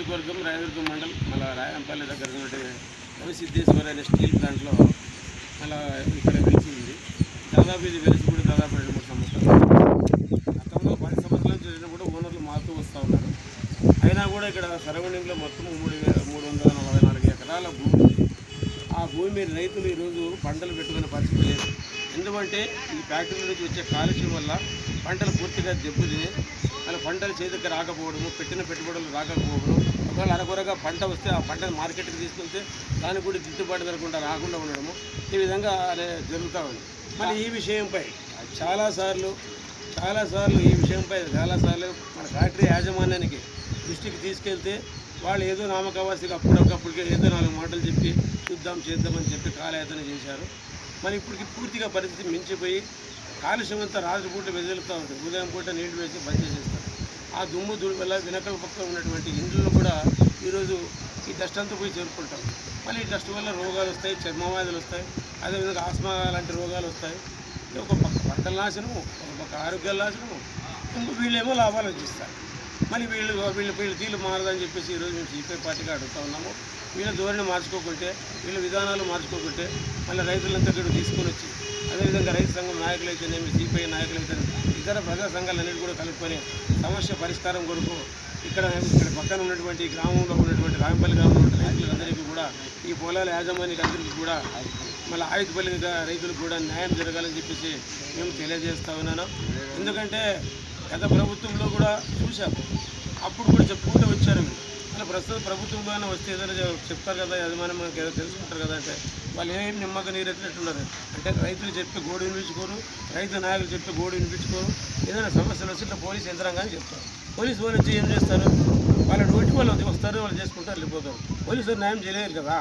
నియోజకవర్గం రాయదుర్గం మండలం మళ్ళీ రాయంపల్లి దగ్గర ఉన్నటువంటి సిద్ధేశ్వర అనే స్టీల్ ప్లాంట్లో మళ్ళీ ఇక్కడ వెలిసి ఉంది. దాదాపు ఇది వెలిసి కూడా దాదాపు రెండు మూడు సంవత్సరాలు. గతంలో పది సంవత్సరాల నుంచి కూడా ఓనర్లు మారుతూ వస్తూ ఉన్నారు. అయినా కూడా ఇక్కడ సరౌండింగ్లో మొత్తం మూడు వేల మూడు వందల నలభై నాలుగు ఎకరాల భూమి ఉంది. ఆ భూమి మీద రైతులు ఈరోజు పంటలు పెట్టుకునే పరిస్థితి లేదు. ఎందుకంటే ఈ ఫ్యాక్టరీ నుంచి వచ్చే కాలుష్యం వల్ల పంటలు పూర్తిగా దెబ్బతిని వాళ్ళ పంటలు చేతికి రాకపోవడము పెట్టిన పెట్టుబడులు రాకపోవడం ఒకవేళ అరకొరగా పంట వస్తే ఆ పంటను మార్కెట్కి తీసుకెళ్తే దానికి కూడా గిట్టుబాటు జరగకుండా రాకుండా ఉండడము. ఈ విధంగా అనే జరుగుతూ ఉంది. మళ్ళీ ఈ విషయంపై చాలాసార్లు చాలాసార్లు ఈ విషయంపై చాలాసార్లు మన ఫ్యాక్టరీ యాజమాన్యానికి దృష్టికి తీసుకెళ్తే వాళ్ళు ఏదో నామకవాసిగా అప్పటికప్పటికే ఏదో నాలుగు మాటలు చెప్పి చూద్దాం చేద్దామని చెప్పి కాలయాతన చేశారు. మరి ఇప్పటికి పూర్తిగా పరిస్థితి మించిపోయి కాలుష్యం అంతా రాత్రిపూట వెదులుతూ ఉంటుంది ఉదయం పూట నీళ్ళు వేసి బంద్ చేసేస్తారు. ఆ దుమ్ము దుడి వల్ల వెనక పక్క ఉన్నటువంటి ఇండ్లను కూడా ఈరోజు ఈ డస్ట్ అంతా పోయి చేరుకుంటాం. మళ్ళీ ఈ డస్ట్ వల్ల రోగాలు వస్తాయి చర్మవ్యాధులు వస్తాయి. అదేవిధంగా ఆస్మా లాంటి రోగాలు వస్తాయి. ఇది ఒక పక్క పంటల నాశనము ఒక పక్క ఆరోగ్యాల నాశనము. ఇంకో వీళ్ళేమో లాభాలు వచ్చిస్తారు మళ్ళీ వీళ్ళు వీళ్ళు వీళ్ళు తీళ్ళు మారదని చెప్పేసి ఈరోజు మేము సిపిఐ పార్టీగా అడుగుతా ఉన్నాము. వీళ్ళ ధోరణి మార్చుకోకుంటే వీళ్ళ విధానాలు మార్చుకోకుంటే మళ్ళీ రైతులంతా ఇక్కడ తీసుకొని వచ్చి అదేవిధంగా రైతు సంఘం నాయకులు అయితేనేమి సిపిఐ అయితే ఇతర ప్రజా సంఘాలన్నిటి కూడా కలుపుకొని సమస్య పరిష్కారం కొరకు ఇక్కడ ఇక్కడ పక్కన ఉన్నటువంటి గ్రామంలో ఉన్నటువంటి రాంపల్లి గ్రామంలో ఉన్న రైతులందరికీ కూడా ఈ పొలాల యాజమాన్యానికి అందరికీ కూడా మళ్ళీ ఆయుధపల్లి రైతులకు కూడా న్యాయం జరగాలని చెప్పేసి మేము తెలియజేస్తా ఉన్నాను. ఎందుకంటే గత ప్రభుత్వంలో కూడా చూశాము అప్పుడు కూడా చెప్పుకుంటూ వచ్చారు వీళ్ళు. ప్రస్తుత ప్రభుత్వంలోనే వస్తే ఏదైనా చెప్తారు కదా యజమాని మనకి ఏదో తెలుసుకుంటారు కదా అంటే వాళ్ళు ఏం నిమ్మక నీరెట్టినట్టున్నారు అంటే రైతులు చెప్పి గోడు వినిపించుకోరు రైతు నాయకులు చెప్పి గోడు వినిపించుకోరు ఏదైనా సమస్యలు వస్తే పోలీసు యంత్రాంగాన్ని చెప్తారు. పోలీసు వాళ్ళు వచ్చి ఏం చేస్తారు? వాళ్ళ డ్యూటీ వాళ్ళు వస్తారు వాళ్ళు చేసుకుంటారు వెళ్ళిపోతారు. పోలీసు న్యాయం చేయలేరు కదా.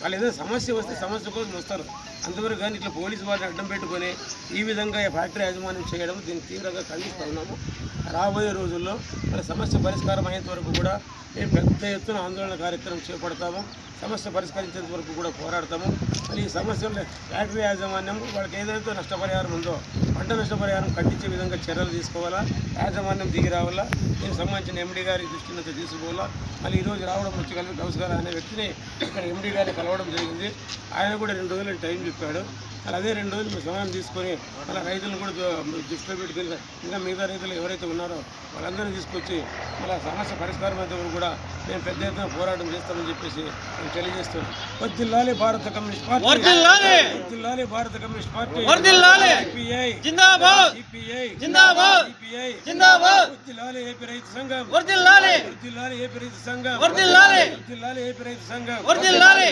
వాళ్ళు ఏదైనా సమస్య వస్తే సమస్య కోసం వస్తారు. అంతవరకు కానీ ఇట్లా పోలీసు వారిని అడ్డం పెట్టుకొని ఈ విధంగా ఈ ఫ్యాక్టరీ యాజమాన్యం చేయడం దీన్ని తీవ్రంగా ఖండిస్తూ ఉన్నాము. రాబోయే రోజుల్లో మరి సమస్య పరిష్కారం అయ్యేంత వరకు కూడా మేము పెద్ద ఎత్తున ఆందోళన కార్యక్రమం చేపడతాము. సమస్య పరిష్కరించేంత వరకు కూడా పోరాడతాము. మరి ఈ సమస్యలు ఫ్యాక్టరీ యాజమాన్యం వాళ్ళకి ఏదైతే నష్టపరిహారం ఉందో పంట నష్టపరిహారం కట్టించే విధంగా చర్యలు తీసుకోవాలా యాజమాన్యం దిగి రావాలా దీనికి సంబంధించిన ఎండీ గారి దృష్టిని అయితే తీసుకోవాలా మళ్ళీ ఈరోజు రావడం వచ్చి కలిసి గౌస్ గారు అనే వ్యక్తిని ఇక్కడ ఎండీ గారిని కలవడం జరిగింది. ఆయన కూడా రెండు రోజులు టైం చెప్పాడు. మళ్ళీ అదే రెండు రోజులు సమయం తీసుకొని మళ్ళీ రైతులను కూడా దృష్టిలో పెట్టుకుని ఇంకా మిగతా రైతులు ఎవరైతే ఉన్నారో వాళ్ళందరినీ తీసుకొచ్చి మళ్ళీ సమస్య పరిష్కారం అయితే కూడా మేము పెద్ద ఎత్తున పోరాటం చేస్తామని చెప్పేసి మేము తెలియజేస్తున్నాం వర్దిల్లాలి భారత కమ్యూనిస్ట్ పార్టీ! వర్దిల్లాలి! భారత కమ్యూనిస్ట్ పార్టీ. వర్ధిల్లాలి! సిపిఐ జిందాబాద్! సిపిఐ జిందాబాద్! సిపిఐ జిందాబాద్! వర్దిల్లాలి ఏపీ రైతు సంఘం. వర్ధిల్లాలి వర్దిల్లాలి ఏపీ రైతు సంఘం. వర్ధిల్లాలి! వర్దిల్లాలి ఏపీ రైతు సంఘం. వర్ధిల్లాలి